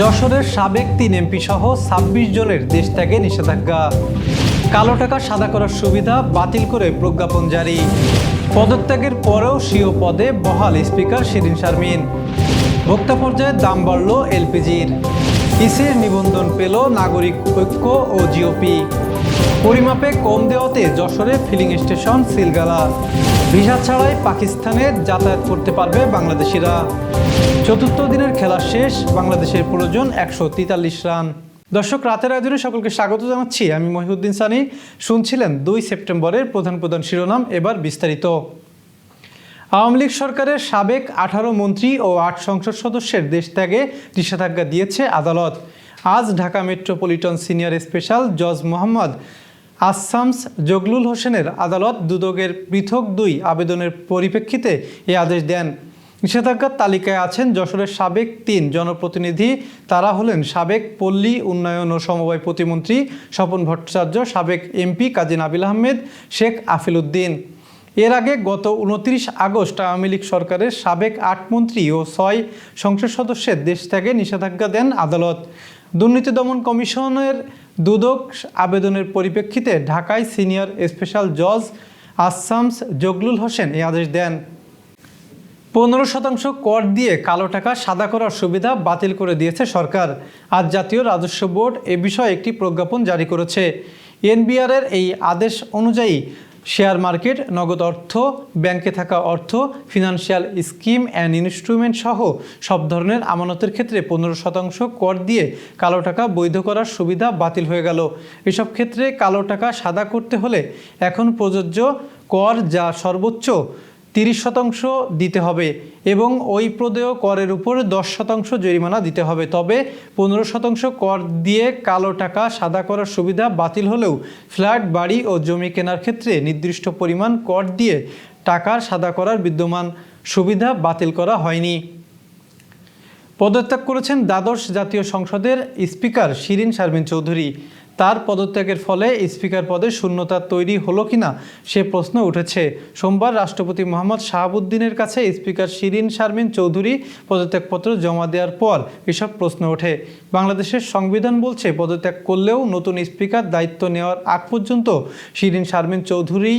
যশোরের সাবেক তিন এমপি সহ ছাব্বিশ জনের দেশ ত্যাগে নিষেধাজ্ঞা। কালো টাকা সাদা করার সুবিধা বাতিল করে প্রজ্ঞাপন জারি। পদত্যাগের পরেও স্বীয় পদে বহাল স্পিকার শিরিন শারমিন। ভোক্তা পর্যায়ে দাম বাড়ল এলপিজির। ইসির নিবন্ধন পেল নাগরিক ঐক্য ও জিওপি? পরিমাপে কম দেওয়াতে যশোরে ফিলিং স্টেশন সিলগালা। ভিসা ছাড়াই পাকিস্তানে যাতায়াত করতে পারবে বাংলাদেশিরা। চতুর্থ দিনের খেলা শেষ, বাংলাদেশের প্রয়োজন একশো তেতাল্লিশ রান। দর্শক, রাতের আয়োজনে সকলকে স্বাগত জানাচ্ছি। আমি মহিউদ্দিন সানি। শুনছিলেন দুই সেপ্টেম্বরের প্রধান প্রধান শিরোনাম, এবার বিস্তারিত। আওয়ামী লীগ সরকারের সাবেক আঠারো মন্ত্রী ও আট সংসদ সদস্যের দেশ ত্যাগে নিষেধাজ্ঞা দিয়েছে আদালত। আজ ঢাকা মেট্রোপলিটন সিনিয়র স্পেশাল জজ মোহাম্মদ আসামস জগলুল হোসেনের আদালত দুদকের পৃথক দুই আবেদনের পরিপ্রেক্ষিতে এ আদেশ দেন। নিষেধাজ্ঞার তালিকায় আছেন যশোরের সাবেক তিন জনপ্রতিনিধি, তারা হলেন সাবেক পল্লী উন্নয়ন ও সমবায় প্রতিমন্ত্রী স্বপন ভট্টাচার্য, সাবেক এমপি কাজী নাবিল আহমেদ, শেখ আফিল উদ্দিন। এর আগে গত উনত্রিশ আগস্ট আওয়ামী লীগ সরকারের সাবেক আট মন্ত্রী ও ছয় সংসদ সদস্যের দেশ ত্যাগে নিষেধাজ্ঞা দেন আদালত। দুর্নীতি দমন কমিশনের দুদক আবেদনের পরিপ্রেক্ষিতে ঢাকায় সিনিয়র স্পেশাল জজ আসামস জগলুল হোসেন এই আদেশ দেন। পনেরো শতাংশ কর দিয়ে কালো টাকা সাদা করার সুবিধা বাতিল করে দিয়েছে সরকার। আজ জাতীয় রাজস্ব বোর্ড এ বিষয়ে একটি প্রজ্ঞাপন জারি করেছে। এনবিআরের এই আদেশ অনুযায়ী শেয়ার মার্কেট, নগদ অর্থ, ব্যাংকে থাকা অর্থ, ফিনান্সিয়াল স্কিম অ্যান্ড ইনস্ট্রুমেন্ট সহ সব ধরনের আমানতের ক্ষেত্রে পনেরো শতাংশ কর দিয়ে কালো টাকা বৈধ করার সুবিধা বাতিল হয়ে গেল। এসব ক্ষেত্রে কালো টাকা সাদা করতে হলে এখন প্রযোজ্য কর যা সর্বোচ্চ তিরিশ শতাংশ দিতে হবে এবং ওই প্রদেয় করের উপর দশ শতাংশ জরিমানা দিতে হবে। তবে পনেরো শতাংশ কর দিয়ে কালো টাকা সাদা করার সুবিধা বাতিল হলেও ফ্ল্যাট, বাড়ি ও জমি কেনার ক্ষেত্রে নির্দিষ্ট পরিমাণ কর দিয়ে টাকার সাদা করার বিদ্যমান সুবিধা বাতিল করা হয়নি। পদত্যাগ করেছেন দ্বাদশ জাতীয় সংসদের স্পিকার শিরিন শারমিন চৌধুরী। তার পদত্যাগের ফলে স্পিকার পদে শূন্যতা তৈরি হলো কিনা সে প্রশ্ন উঠেছে। সোমবার রাষ্ট্রপতি মোহাম্মদ শাহাবুদ্দিনের কাছে স্পিকার শিরিন শারমিন চৌধুরী পদত্যাগপত্র জমা দেওয়ার পর এসব প্রশ্ন ওঠে। বাংলাদেশের সংবিধান বলছে, পদত্যাগ করলেও নতুন স্পিকার দায়িত্ব নেওয়ার আগ পর্যন্ত শিরিন শারমিন চৌধুরী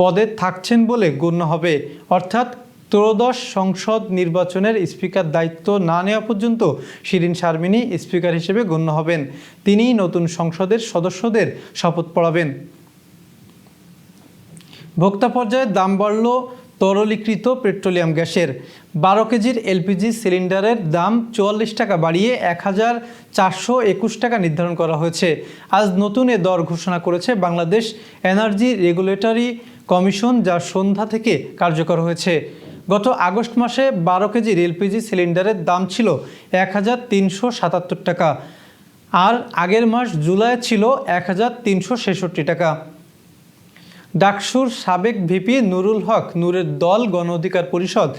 পদে থাকছেন বলে গণ্য হবে। অর্থাৎ ত্রয়োদশ সংসদ নির্বাচনের স্পিকার দায়িত্ব না নেওয়া পর্যন্ত শিরিন শারমিনী স্পিকার হিসেবে গণ্য হবেন। তিনিই নতুন সংসদের সদস্যদের শপথ পড়াবেন। ভোক্তা পর্যায়ে দাম বাড়ল তরলীকৃত পেট্রোলিয়াম গ্যাসের। বারো কেজির এলপিজি সিলিন্ডারের দাম চুয়াল্লিশ টাকা বাড়িয়ে এক হাজার চারশো একুশ টাকা নির্ধারণ করা হয়েছে। আজ নতুন এ দর ঘোষণা করেছে বাংলাদেশ এনার্জি রেগুলেটরি কমিশন, যা সন্ধ্যা থেকে কার্যকর হয়েছে। গত আগস্ট মাসে বারো কেজির এলপিজি সিলিন্ডারের দাম ছিল এক হাজার তিনশো সাতাত্তর টাকা। আর আগের মাস জুলাই ছিল এক হাজার তিনশো ছেষট্টি টাকা। ডাকসুর সাবেক ভিপি নুরুল হক নূরের দল গণ অধিকার পরিষদ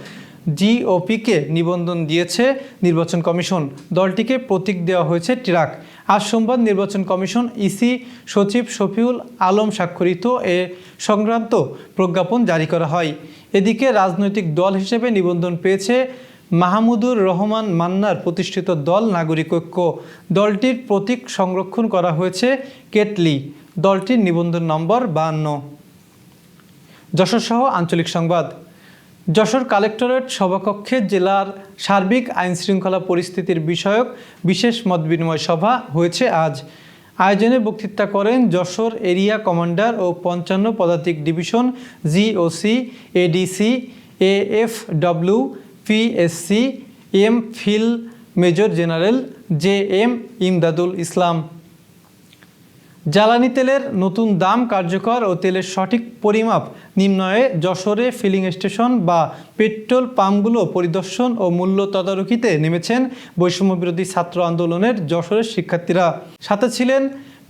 জিওপিকে নিবন্ধন দিয়েছে নির্বাচন কমিশন। দলটিকে প্রতীক দেওয়া হয়েছে ট্রাক। আজ সোমবার নির্বাচন কমিশন ইসি সচিব শফিউল আলম স্বাক্ষরিত এ সংক্রান্ত প্রজ্ঞাপন জারি করা হয়। এদিকে রাজনৈতিক দল হিসেবে নিবন্ধন পেয়েছে মাহমুদুর রহমান মান্নার প্রতিষ্ঠিত দল নাগরিক ঐক্য। দলটির প্রতীক সংরক্ষণ করা হয়েছে কেটলি। দলটির নিবন্ধন নম্বর বাহান্ন। যশোর সহ আঞ্চলিক সংবাদ। যশোর কালেক্টরেট সভাকক্ষে জেলার সার্বিক আইনশৃঙ্খলা পরিস্থিতির বিষয়ক বিশেষ মত বিনিময় সভা হয়েছে আজ। আয়োজনে বক্তৃতা করেন যশোর এরিয়া কমান্ডার ও পঞ্চান্ন পদাতিক division GOC ADC AFW PSC M Phil major general J M Imdadul Islam. জ্বালানি তেলের নতুন দাম কার্যকর ও তেলের সঠিক পরিমাপ নিম্নয়ে যশোরে ফিলিং স্টেশন বা পেট্রোল পাম্পগুলো পরিদর্শন ও মূল্য তদারকিতে নেমেছেন বৈষম্য বিরোধী ছাত্র আন্দোলনের যশোরের শিক্ষার্থীরা। সাথে ছিলেন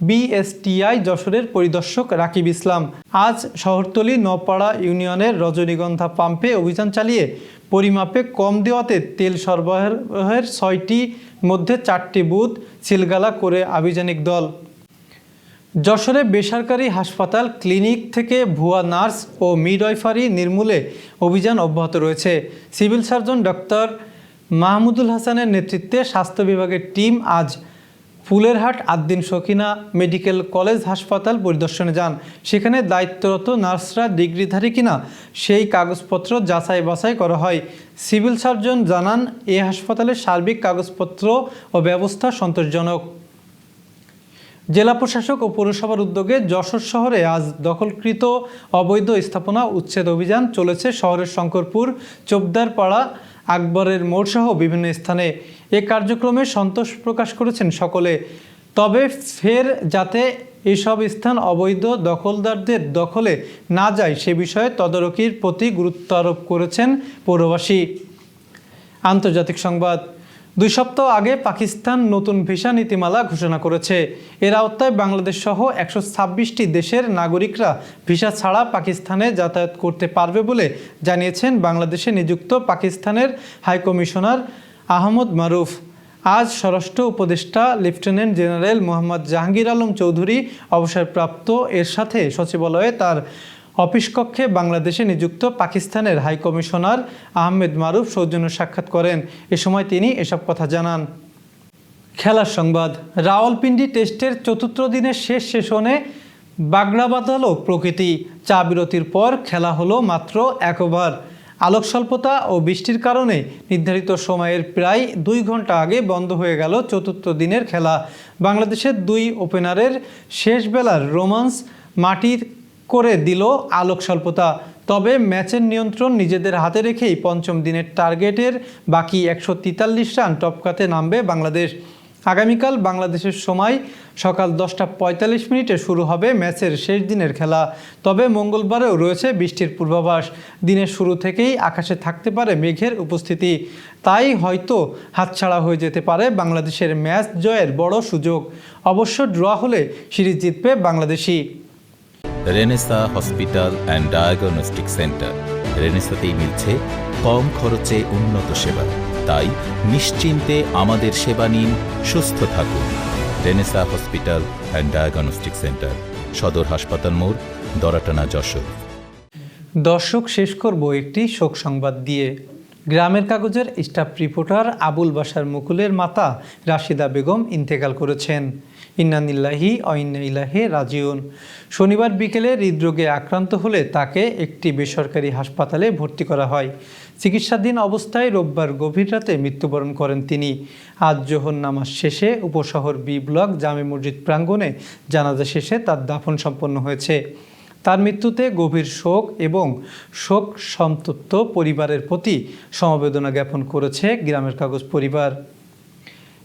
বিএসটিআই যশোরের পরিদর্শক রাকিব ইসলাম। আজ শহরতলি নপাড়া ইউনিয়নের রজনীগন্ধা পাম্পে অভিযান চালিয়ে পরিমাপে কম দেওয়াতে তেল সরবরাহের ছয়টি মধ্যে চারটি বুথ সিলগালা করে আভিযানিক দল। যশোরে বেসরকারি হাসপাতাল ক্লিনিক থেকে ভুয়া নার্স ও মিডওয়াইফারি নির্মূলে অভিযান অব্যাহত রয়েছে। সিভিল সার্জন ডক্টর মাহমুদুল হাসানের নেতৃত্বে স্বাস্থ্য বিভাগের টিম আজ ফুলেরহাট আদ্দিন সকিনা মেডিকেল কলেজ হাসপাতাল পরিদর্শনে যান। সেখানে দায়িত্বরত নার্সরা ডিগ্রিধারী কিনা সেই কাগজপত্র যাচাই বাছাই করা হয়। সিভিল সার্জন জানান, এ হাসপাতালের সার্বিক কাগজপত্র ও ব্যবস্থা সন্তোষজনক। জেলা প্রশাসক ও পৌরসভার উদ্যোগে যশোর শহরে আজ দখলকৃত অবৈধ স্থাপনা উচ্ছেদ অভিযান চলেছে শহরের শঙ্করপুর, চোপদারপাড়া, আকবরের মোড়সহ বিভিন্ন স্থানে। এ কার্যক্রমে সন্তোষ প্রকাশ করেছেন সকলে। তবে ফের যাতে এসব স্থান অবৈধ দখলদারদের দখলে না যায় সে বিষয়ে তদারকির প্রতি গুরুত্ব আরোপ করেছেন পৌরবাসী। আন্তর্জাতিক সংবাদ দুই সপ্তাহ আগে পাকিস্তান নতুন ভিসা নীতিমালা ঘোষণা করেছে। এর আওতায় বাংলাদেশ সহ একশো ছাব্বিশটি দেশের নাগরিকরা ভিসা ছাড়া পাকিস্তানে যাতায়াত করতে পারবে বলে জানিয়েছেন বাংলাদেশে নিযুক্ত পাকিস্তানের হাইকমিশনার আহমদ মারুফ। আজ স্বরাষ্ট্র উপদেষ্টা লেফটেন্যান্ট জেনারেল মোহাম্মদ জাহাঙ্গীর আলম চৌধুরী অবসরপ্রাপ্ত এর সাথে সচিবালয়ে তার অফিস কক্ষে বাংলাদেশে নিযুক্ত পাকিস্তানের হাইকমিশনার আহমেদ মারুফ সৌজন্য সাক্ষাৎ করেন। এ সময় তিনি এসব কথা জানান। খেলার সংবাদ, রাওয়ালপিন্ডি টেস্টের চতুর্থ দিনের শেষ সেশনে বাগড়া বাঁধালো প্রকৃতি। চা বিরতির পর খেলা হলো মাত্র এক ওভার। আলোক স্বল্পতা ও বৃষ্টির কারণে নির্ধারিত সময়ের প্রায় দুই ঘণ্টা আগে বন্ধ হয়ে গেল চতুর্থ দিনের খেলা। বাংলাদেশের দুই ওপেনারের শেষ বেলার রোমান্স মাটির করে দিল আলোক স্বল্পতা। তবে ম্যাচের নিয়ন্ত্রণ নিজেদের হাতে রেখেই পঞ্চম দিনের টার্গেটের বাকি একশো তেতাল্লিশ রান টপকাতে নামবে বাংলাদেশ। আগামীকাল বাংলাদেশের সময় সকাল দশটা পঁয়তাল্লিশ মিনিটে শুরু হবে ম্যাচের শেষ দিনের খেলা। তবে মঙ্গলবারেও রয়েছে বৃষ্টির পূর্বাভাস। দিনের শুরু থেকেই আকাশে থাকতে পারে মেঘের উপস্থিতি। তাই হয়তো হাতছাড়া হয়ে যেতে পারে বাংলাদেশের ম্যাচ জয়ের বড় সুযোগ। অবশ্য ড্র হলে সিরিজ জিতবে Bangladeshi Renaissance hospital and diagnostic centre রেনেসাতেই মিলছে কম খরচে উন্নত সেবা। তাই নিশ্চিন্তে আমাদের সেবা নিন, সুস্থ থাকুন। Renaissance hospital and diagnostic centre সদর হাসপাতাল মোড়, দরাটানা যশোর। দর্শক, শেষ করব একটি শোক সংবাদ দিয়ে। গ্রামের কাগজের স্টাফ রিপোর্টার আবুল বাসার মুকুলের মাতা রাশিদা বেগম ইন্তেকাল করেছেন। ইন্নানিল্লাহি অইন্নাইলাহে রাজিউন। শনিবার বিকেলে হৃদরোগে আক্রান্ত হলে তাকে একটি বেসরকারি হাসপাতালে ভর্তি করা হয়। চিকিৎসাধীন অবস্থায় রোববার গভীর রাতে মৃত্যুবরণ করেন তিনি। আজ জোহর নামাজ শেষে উপশহর বি ব্লক জামে মসজিদ প্রাঙ্গণে জানাজা শেষে তার দাফন সম্পন্ন হয়েছে। তার মৃত্যুতে গভীর শোক এবং শোক সন্তপ্ত পরিবারের প্রতি সমবেদনা জ্ঞাপন করেছে গ্রামের কাগজ পরিবার।